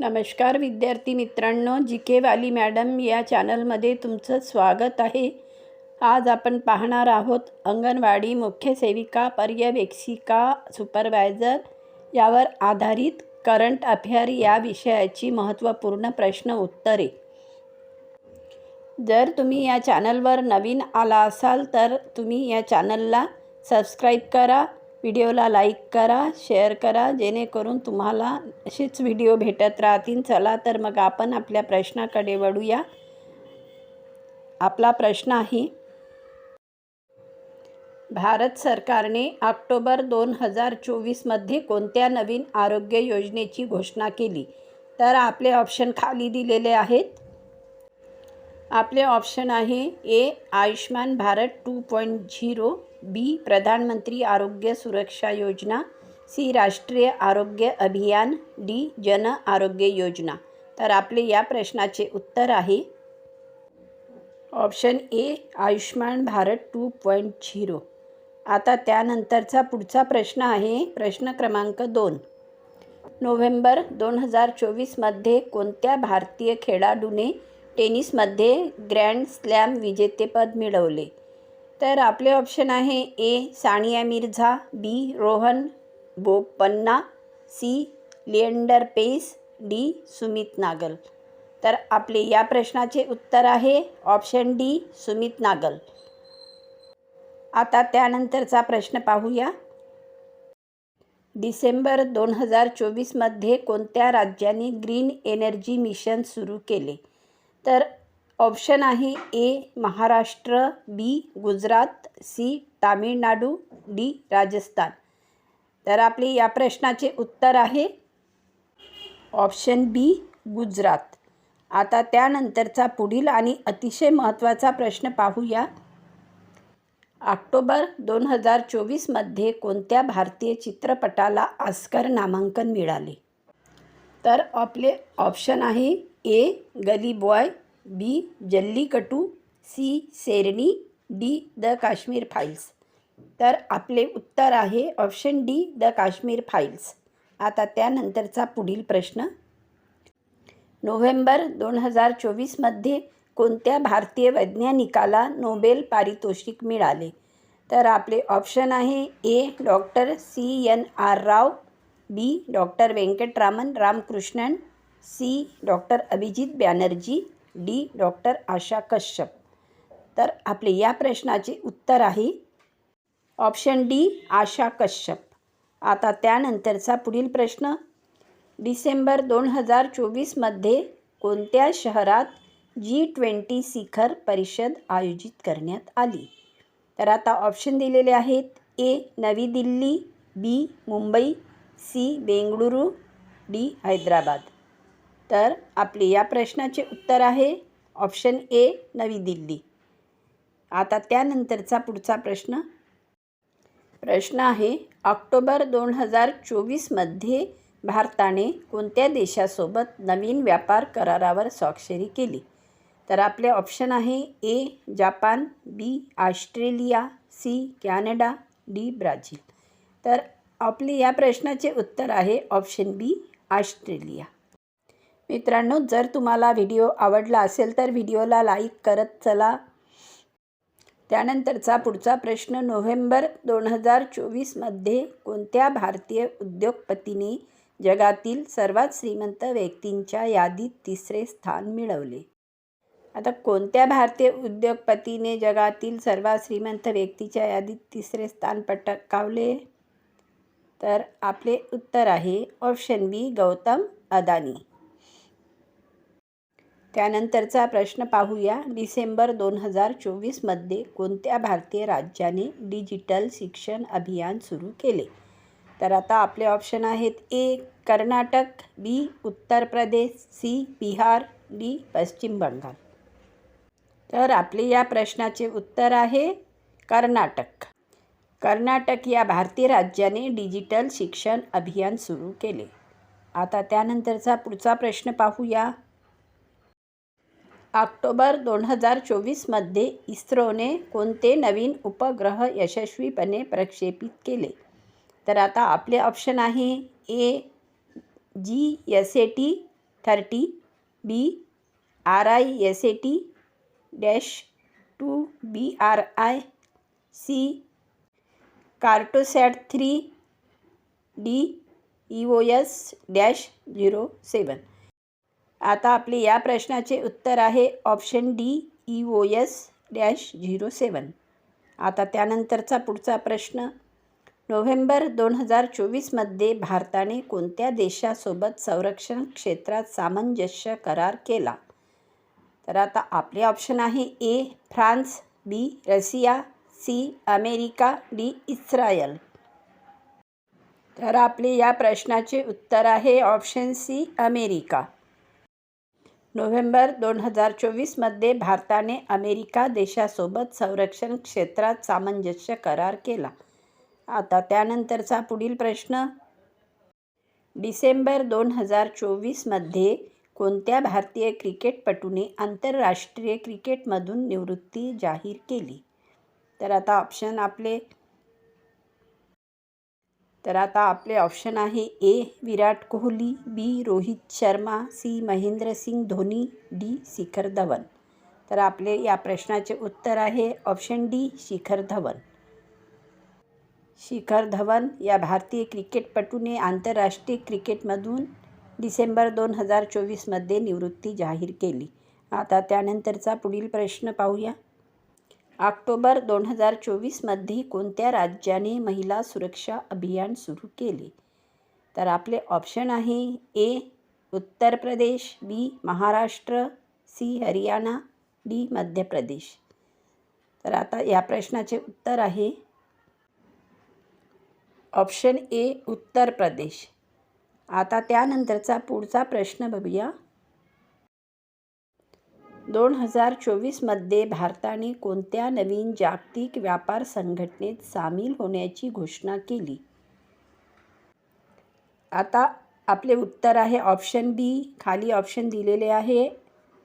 नमस्कार विद्यार्थी मित्रांनो जी के वाली मॅडम या चॅनलमध्ये तुमचं स्वागत आहे. आज आपण पाहणार आहोत अंगणवाडी मुख्य सेविका पर्यवेक्षिका सुपरवायझर यावर आधारित करंट अफेअर या विषयाची महत्त्वपूर्ण प्रश्न उत्तरे. जर तुम्ही या चॅनलवर नवीन आला असाल तर तुम्ही या चॅनलला सबस्क्राईब करा व्हिडिओला लाईक करा शेअर करा जेणेकरून तुम्हाला असेच व्हिडिओ भेटत राहतील. चला तर मग आपण आपल्या प्रश्नाकडे वळूया. आपला प्रश्न आहे भारत सरकारने ऑक्टोबर दोन हजार चोवीसमध्ये कोणत्या नवीन आरोग्य योजनेची घोषणा केली? तर आपले ऑप्शन खाली दिलेले आहेत. आपले ऑप्शन आहे A Ayushman Bharat two point zero B प्रधानमंत्री आरोग्य सुरक्षा योजना सी राष्ट्रीय आरोग्य अभियान डी जन आरोग्य योजना. तर आपले या प्रश्नाचे उत्तर आहे. Option A Ayushman Bharat two point zero. आता त्यानंतरचा पुढचा प्रश्न आहे प्रश्न क्रमांक दोन. नोव्हेंबर दोन हजार चोवीसमध्ये कोणत्या भारतीय खेळाडूने टेनिसमध्ये ग्रँड स्लॅम विजेतेपद मिळवले? तर आपले ऑप्शन आहे A Sania Mirza B Rohan Bopanna C Leander Paes D Sumit Nagal. तर आपले या प्रश्नाचे उत्तर आहे ऑप्शन डी सुमित नागल. आता त्यानंतरचा प्रश्न पाहूया. डिसेंबर दोन हजार चोवीसमध्ये कोणत्या राज्याने ग्रीन एनर्जी मिशन सुरू केले? तर ऑप्शन आहे A Maharashtra B Gujarat C Tamil Nadu D Rajasthan. तर आपले या प्रश्नाचे उत्तर आहे ऑप्शन बी गुजरात. आता त्यानंतरचा पुढील आणि अतिशय महत्त्वाचा प्रश्न पाहूया. ऑक्टोबर दोन हजार चोवीसमध्ये कोणत्या भारतीय चित्रपटाला आस्कर नामांकन मिळाले? तर आपले ऑप्शन आहे A Gully Boy B Jallikattu C Sherni D The Kashmir Files तर आपले उत्तर आहे option D the Kashmir files आता त्यानंतरचा पुढील प्रश्न. नोव्हेंबर दोन हजार चोवीसमध्ये कोणत्या भारतीय वैज्ञानिकाला नोबेल पारितोषिक मिळाले? तर आपले ऑप्शन आहे A doctor C N R Rao B doctor Venkatraman Ramakrishnan C doctor Abhijit Banerjee D. Doctor Asha Kashyap. तर आपले या प्रश्नाचे उत्तर आहे ऑप्शन डी आशा कश्यप. आता त्यानंतरचा पुढील प्रश्न. डिसेंबर दोन हजार चोवीसमध्ये कोणत्या शहरात जी ट्वेंटी शिखर परिषद आयोजित करण्यात आली? तर आता ऑप्शन दिलेले आहेत. A Navi Delhi B Mumbai C Bengaluru D Hyderabad. तर आपले या प्रश्नाचे उत्तर आहे ऑप्शन ए नवी दिल्ली. आता त्यानंतरचा पुढचा प्रश्न. प्रश्न आहे ऑक्टोबर दोन हजार चोवीसमध्ये भारताने कोणत्या देशासोबत नवीन व्यापार करारावर स्वाक्षरी केली? तर आपले ऑप्शन आहे A Japan B Australia C Canada D Brazil. तर आपले या प्रश्नाचे उत्तर आहे ऑप्शन बी ऑस्ट्रेलिया. मित्रांनो जर तुम्हाला व्हिडिओ आवडला असेल तर व्हिडिओला लाईक करत चला. त्यानंतरचा पुढचा प्रश्न नोव्हेंबर दोन हजार चोवीसमध्ये कोणत्या भारतीय उद्योगपतीने जगातील सर्वात श्रीमंत व्यक्तींच्या यादीत तिसरे स्थान मिळवले? आता कोणत्या भारतीय उद्योगपतीने जगातील सर्वात श्रीमंत व्यक्तीच्या यादीत तिसरे स्थान पटकावले? तर आपले उत्तर आहे ऑप्शन बी गौतम अदानी. त्यानंतरचा प्रश्न पाहूया. डिसेंबर दोन हजार चोवीसमध्ये कोणत्या भारतीय राज्याने डिजिटल शिक्षण अभियान सुरू केले? तर आता आपले ऑप्शन आहेत ए कर्नाटक बी उत्तर प्रदेश सी बिहार डी पश्चिम बंगाल. तर आपले या प्रश्नाचे उत्तर आहे कर्नाटक. कर्नाटक या भारतीय राज्याने डिजिटल शिक्षण अभियान सुरू केले. आता त्यानंतरचा पुढचा प्रश्न पाहूया. ऑक्टोबर दोन हजार चोवीसमध्ये इस्रोने कोणते नवीन उपग्रह यशस्वीपणे प्रक्षेपित केले? तर आता आपले ऑप्शन आहे A G S A T thirty B R I S A T dash two B R I C Cartosat three D E O S dash zero seven. आता आपले या प्रश्नाचे उत्तर आहे option D E O S dash zero seven आता त्यानंतरचा पुढचा प्रश्न. नोव्हेंबर दोन हजार चोवीसमध्ये भारताने कोणत्या देशासोबत संरक्षण क्षेत्रात सामंजस्य करार केला? तर आता आपले ऑप्शन आहे A France B Russia C America D Israel. तर आपले या प्रश्नाचे उत्तर आहे ऑप्शन सी अमेरिका. नोव्हेंबर दोन हजार चोवीसमध्ये भारताने अमेरिका देशासोबत संरक्षण क्षेत्रात सामंजस्य करार केला. आता त्यानंतरचा पुढील प्रश्न. डिसेंबर दोन हजार चोवीसमध्ये कोणत्या भारतीय क्रिकेटपटूने आंतरराष्ट्रीय क्रिकेटमधून निवृत्ती जाहीर केली? तर आता ऑप्शन आपले. तर आता आपले ऑप्शन आहे A Virat Kohli B Rohit Sharma C Mahendra Singh Dhoni D Shikhar Dhawan. तर आपले या प्रश्नाचे उत्तर आहे ऑप्शन डी शिखर धवन. शिखर धवन या भारतीय क्रिकेटपटूने आंतरराष्ट्रीय क्रिकेटमधून डिसेंबर दोन हजार चोवीसमध्ये निवृत्ती जाहीर केली. आता त्यानंतरचा पुढील प्रश्न पाहूया. ऑक्टोबर दोन हजार चोवीसमध्ये कोणत्या राज्याने महिला सुरक्षा अभियान सुरू केले? तर आपले ऑप्शन आहे A Uttar Pradesh B Maharashtra C Haryana D Madhya Pradesh. तर आता या प्रश्नाचे उत्तर आहे. ऑप्शन ए उत्तर प्रदेश. आता त्यानंतरचा पुढचा प्रश्न बघूया. दोन हजार चोवीसमध्ये भारताने कोणत्या नवीन जागतिक व्यापार संघटनेत सामील होण्याची घोषणा केली? आता आपले उत्तर आहे ऑप्शन बी. खाली ऑप्शन दिलेले आहे.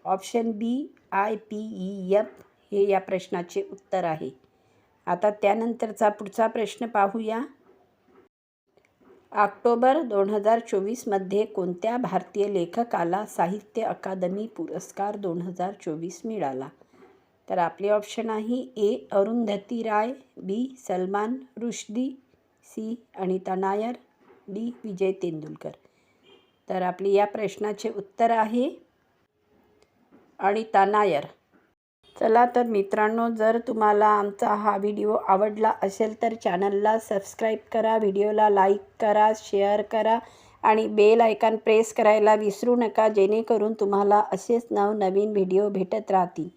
Option B I P E F हे या प्रश्नाचे उत्तर आहे. आता त्यानंतरचा पुढचा प्रश्न पाहूया. ऑक्टोबर दोन हजार चोवीसमध्ये कोणत्या भारतीय लेखकाला साहित्य अकादमी पुरस्कार दोन हजार चोवीस मिळाला? तर आपले ऑप्शन आहे A. Arundhati Roy B. Salman Rushdie C. Anita Nair D. Vijay Tendulkar. तर आपली या प्रश्नाचे उत्तर आहे अनिता नायर. चला तर मित्रांनो जर तुम्हाला आमचा हा व्हिडिओ आवडला असेल तर चॅनलला सबस्क्राईब करा व्हिडिओला लाईक करा शेअर करा आणि बेल आयकॉन प्रेस करायला विसरू नका जेणेकरून तुम्हाला असेच नवनवीन व्हिडिओ भेटत राहतील.